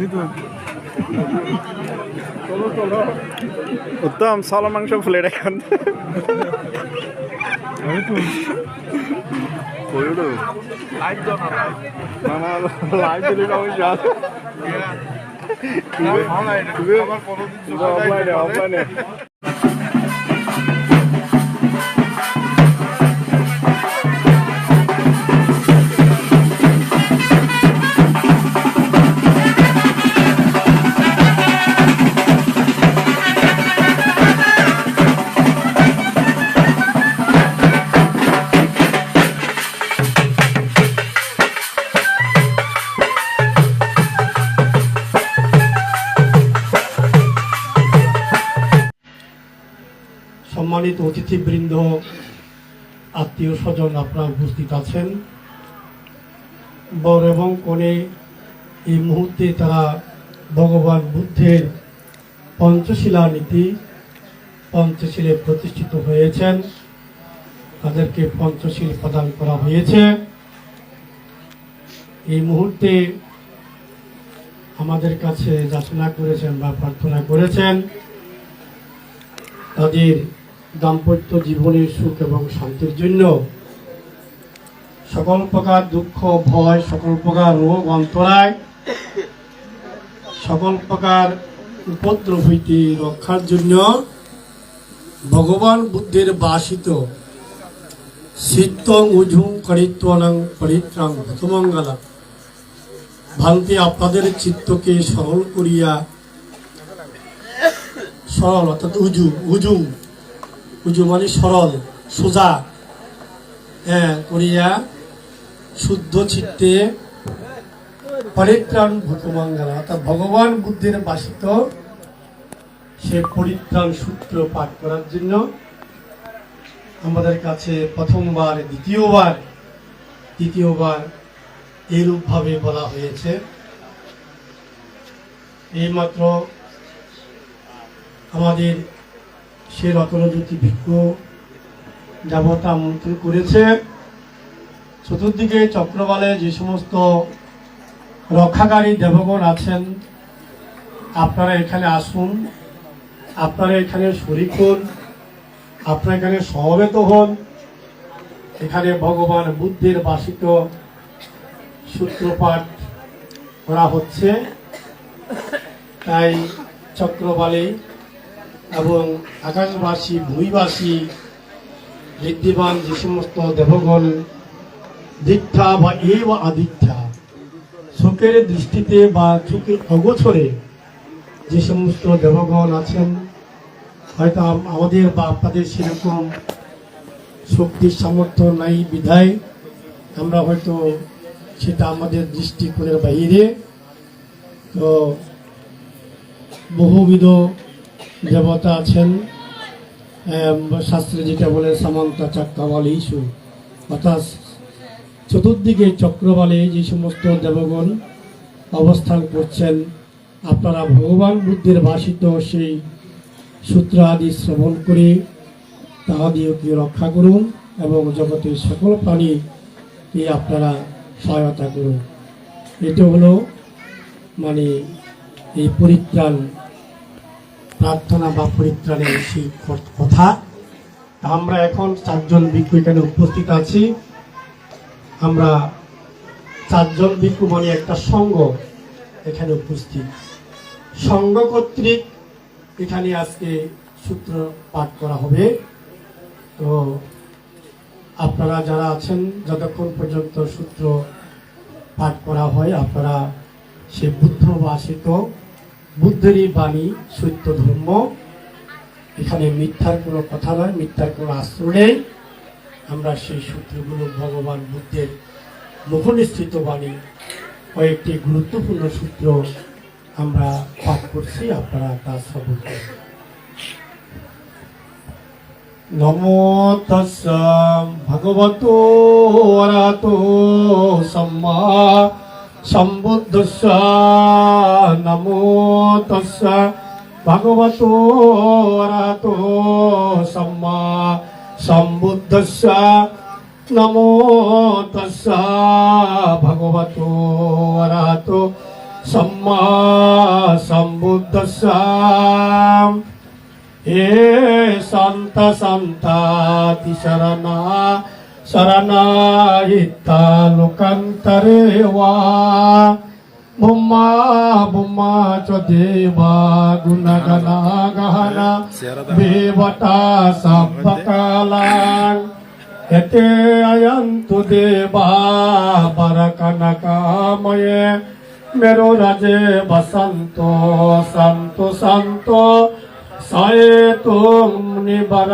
নিত চলো চলো উত্তম সল মাংস ফুলে এখন। লাইভ দিলি অফলাইনে অফলাইনে। সম্মানিত অতিথিবৃন্দ, আত্মীয় স্বজন আপনারা উপস্থিত আছেন। বর এবং কনে এই মুহূর্তে তারা ভগবান বুদ্ধের পঞ্চশিলা নীতি, পঞ্চশীলে প্রতিষ্ঠিত হয়েছেন। তাদেরকে পঞ্চশীল প্রদান করা হয়েছে। এই মুহূর্তে আমাদের কাছে যাচনা করেছেন বা প্রার্থনা করেছেন। তাদের দাম্পত্য জীবনের সুখ এবং শান্তির জন্য সকল প্রকার দুঃখ, ভয়, সকল প্রকার রোগ অন্তরায় সকল প্রকার উপদ্রব হইতে রক্ষার জন্য ভগবান বুদ্ধের বাসিত সিদ্ধং উজুং করিত্বনং করিত্রাং ভূতমঙ্গলা। ভান্তি আপনাদের চিত্তকে সরল করিয়া সরল অর্থাৎ উজু উজু। মানে সরল, সোজা। হ্যাঁ করিয়া শুদ্ধ চিত্তে পরিত্রাণ ভূতমঙ্গল অর্থাৎ ভগবান বুদ্ধের বাসিত, সে পরিত্রাণ সূত্র পাঠ করার জন্য আমাদের কাছে প্রথমবার, দ্বিতীয়বার, তৃতীয়বার এইরূপভাবে বলা হয়েছে। এইমাত্র আমাদের সে রতনজ্যোতি ভিক্ষু দেবতা মন্ত্র করেছে। চতুর্দিকে চক্রবালে যে সমস্ত রক্ষাকারী দেবগণ আছেন, আপনারা এখানে আসুন। আপনারা এখানে শরিক হন। আপনারা এখানে সমবেত হন। এখানে ভগবান বুদ্ধের বাসিত সূত্রপাঠ করা হচ্ছে। তাই চক্রবালী এবং আকাশবাসী, ভূমিবাসী বিদ্যমান যে সমস্ত দেবগণ দীক্ষা বা এ বা আদিক্ষা চোখের দৃষ্টিতে বা চোখের অগোছরে যে সমস্ত দেবগণ আছেন, হয়তো আমাদের বা আপনাদের সেরকম শক্তির সামর্থ্য নাই, বিধায় আমরা হয়তো সেটা আমাদের দৃষ্টিকোণের বাইরে তো বহুবিধ দেবতা আছেন শাস্ত্রে যেটা বলে সামন্তা চক্রবালী ইস্যু অর্থাৎ চতুর্দিকে চক্রবালে যে সমস্ত দেবগণ অবস্থান করছেন। আপনারা ভগবান বুদ্ধের ভাষিত সেই সূত্র আদি শ্রবণ করে তাহাদিওকে রক্ষা করুন এবং জগতের সকল প্রাণীকে আপনারা সহায়তা করুন। এটা হলো মানে এই পরিত্রাণ প্রার্থনা বা পরিত্রাণের সেই কথা আমরা এখন চারজন ভিক্ষু এখানে উপস্থিত আছি। আমরা চারজন ভিক্ষু মানে একটা সংঘ এখানে উপস্থিত। সংঘ কর্তৃক এখানে আজকে সূত্র পাঠ করা হবে। তো আপনারা যারা আছেন, যতক্ষণ পর্যন্ত সূত্র পাঠ করা হয়, আপনারা সে বুদ্ধ ভাষিত বুদ্ধেরই বাণী, সত্য ধর্ম। এখানে মিথ্যার কোনো কথা নয়, মিথ্যার কোনো আশ্রয় নেই। আমরা সেই সূত্রগুলো ভগবান বুদ্ধের মুখনিস্থিত বাণী, কয়েকটি গুরুত্বপূর্ণ সূত্র আমরা পাঠ করছি, আপনারা তা শ্রবণ করুন। ভগবতো সম্মা সম্বুদ্ধস্য নমো তস্য ভগবতো রাতো সম্মা সম্বুদ্ধস্য নমো তস্য ভগবতো রাতো সম্মা সম্বুদ্ধস্য এ সন্ত সন্তাতি শরণা ಶರಣಾಯಿತ್ತಾಲುಕಂತರೇ ವಾ ಬೊಮ್ಮ ಬೊಮ್ಮ ಚೊದೇವ ಗುಣಗಣ ಗಹನ ದೇವಟ ಸಬ್ಬಕಾಲ ಯತೆ ಅಯಂತು ದೇವಾ ಬರ ಕನಕಾಮಯೇ ಮೇರು ರಜೆ ಬಸಂತೋ ಸಂತು ಸಂತೋ ಸಯೇ ತೋ ಮುನಿ ಬರ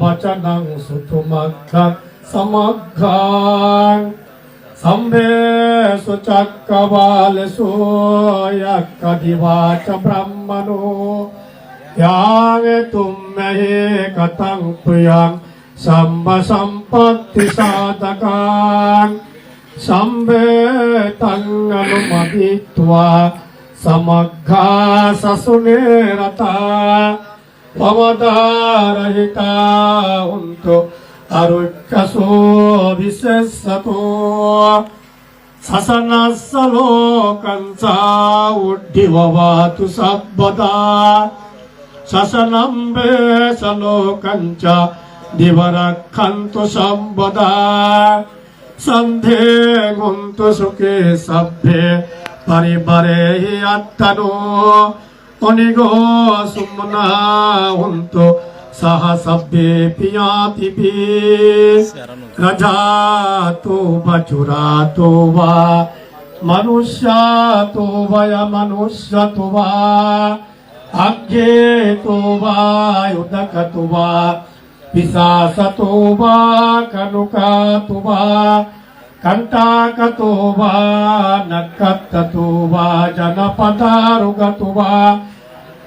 ಬಚನಂ ಸುತುಮಕ್ಕ සමක්ඛං සම්බේසු චක්කවාලසු යක්ඛදිවාච බ්‍රහ්මනෝ යාවේ තුම්මේ කතං ප්‍රියං සම්ම සම්පත්ති සාතකං සම්බේතං අනුමදිත්වා සමග්ගා සසුනේ රතා පවදාරහිතා උන්තෝ अरुक्षसो विशेषतो ससनस्य लोकञ्च उड्डिववातु सर्वदा ससनं वेशलोकञ्च दिवरक्षन्तु सर्वदा सन्धे गुन्तु सुखे सभ्ये परिवारे हि अत्तनो अनिगो सुम्ना हुन्तु सह सभ्ये पियातिभि रजातो बचुरातो वा मनुष्यातो वय मनुष्यतो वा अज्ञेतो वा युदकतो वा पिशासतो वा कनुकातो वा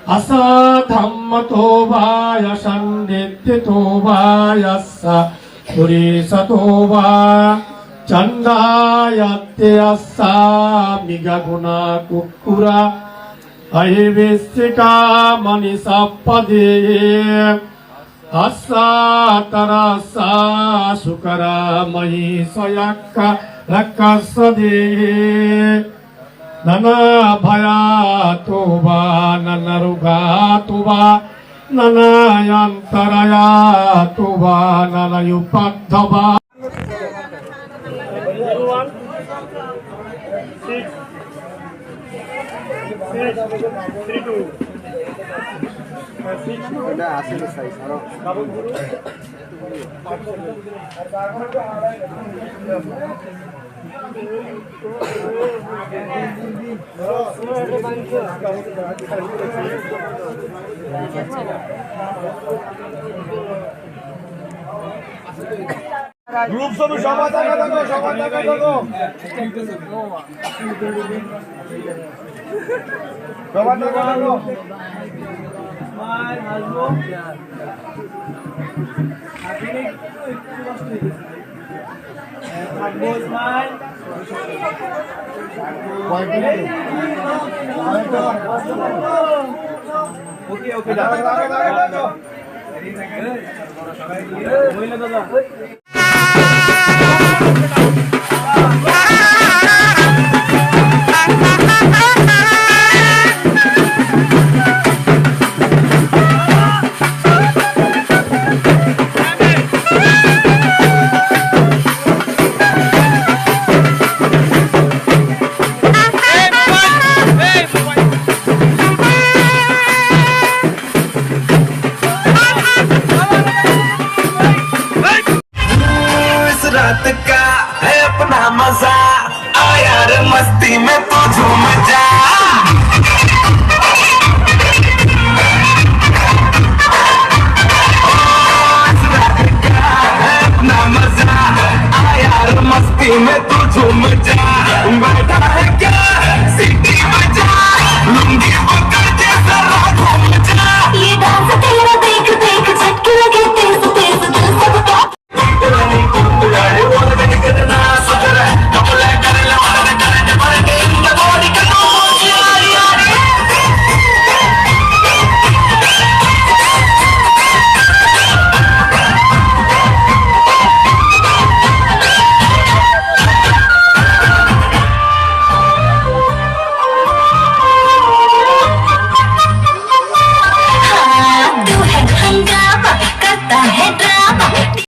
아사 담마 도바야 산디티 도바야사 두리사 도바 잔다야테 아사 미가구나 쿠쿠라 아이비스카 마니사파디 아사 따라사 수카라 마이사야카 라카사디. नन भया तुबा नन रुगा तुबा नन अंतरया तुबा नन युपद्धवा গ্রুপ ছবি সবার দেখা দেখো সবার দেখা দেখো সবার দেখা দেখো ওকে ওকে দেখো দেখো দেখো का है अपना मज़ा। आ यार, मस्ती में तो झूम जा। मस्ती में तू झूम जा। बैठा है क्या?